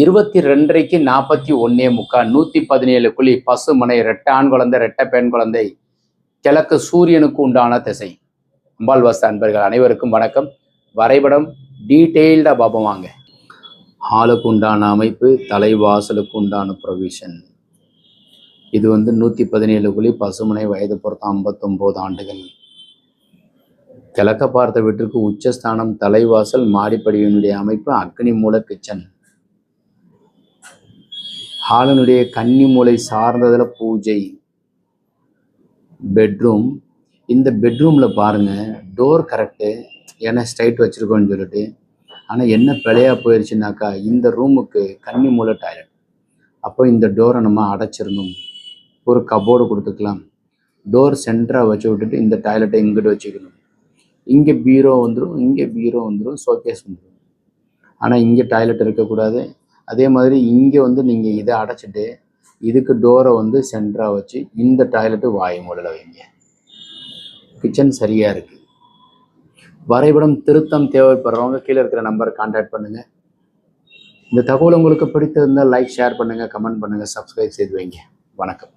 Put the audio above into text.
இருபத்தி ரெண்டரைக்கு நாற்பத்தி ஒன்னே முக்கால் நூற்றி பதினேழு குழி பசுமனை ரெட்ட ஆண் குழந்தை ரெட்ட பெண் குழந்தை கிழக்கு சூரியனுக்கு உண்டான திசை. அம்பாள் வச அன்பர்கள் அனைவருக்கும் வணக்கம். வரைபடம் டீட்டெயில்டாக பார்ப்போம் வாங்க. ஹாலுக்கு உண்டான அமைப்பு தலைவாசலுக்கு உண்டான ப்ரொவிஷன். இது வந்து நூற்றி பதினேழு குழி பசுமனை வயது பொறுத்த ஐம்பத்தொம்போது ஆண்டுகள். கிழக்க பார்த்த வீட்டிற்கு உச்சஸ்தானம் தலைவாசல் மாடிப்படியினுடைய அமைப்பு அக்னி மூல கிச்சன். ஹாலனுடைய கன்னி மூலை சார்ந்ததில் பூஜை. பெட்ரூம் இந்த பெட்ரூமில் பாருங்க டோர் கரெக்டு ஏன்னா ஸ்ட்ரைட் வச்சுருக்கோன்னு சொல்லிட்டு ஆனால் என்ன பிழையாக போயிடுச்சுனாக்கா இந்த ரூமுக்கு கன்னி மூலை டாய்லெட் அப்போ இந்த டோரை நம்ம அடைச்சிடணும் ஒரு கபோர்டு கொடுத்துக்கலாம். டோர் சென்டராக வச்சு விட்டுட்டு இந்த டாய்லெட்டை இங்கிட்டு வச்சுக்கணும். இங்கே பீரோ வந்துடும் இங்கே பீரோ வந்துடும் ஷோகேஸ் வந்துடும் ஆனால் இங்கே டாய்லெட் இருக்கக்கூடாது. அதே மாதிரி இங்கே வந்து நீங்கள் இதை அடைச்சிட்டு இதுக்கு டோரை வந்து சென்டராக வச்சு இந்த டாய்லெட்டு வாயு மூடல வைங்க. கிச்சன் சரியாக இருக்குது வரைபடம் திருத்தம் தேவைப்படுறவங்க கீழே இருக்கிற நம்பரை கான்டாக்ட் பண்ணுங்கள் இந்த தகவல் உங்களுக்கு பிடித்திருந்தால் லைக் ஷேர் பண்ணுங்கள் கமெண்ட் பண்ணுங்கள் சப்ஸ்கிரைப் செய்து வைங்க. வணக்கம்.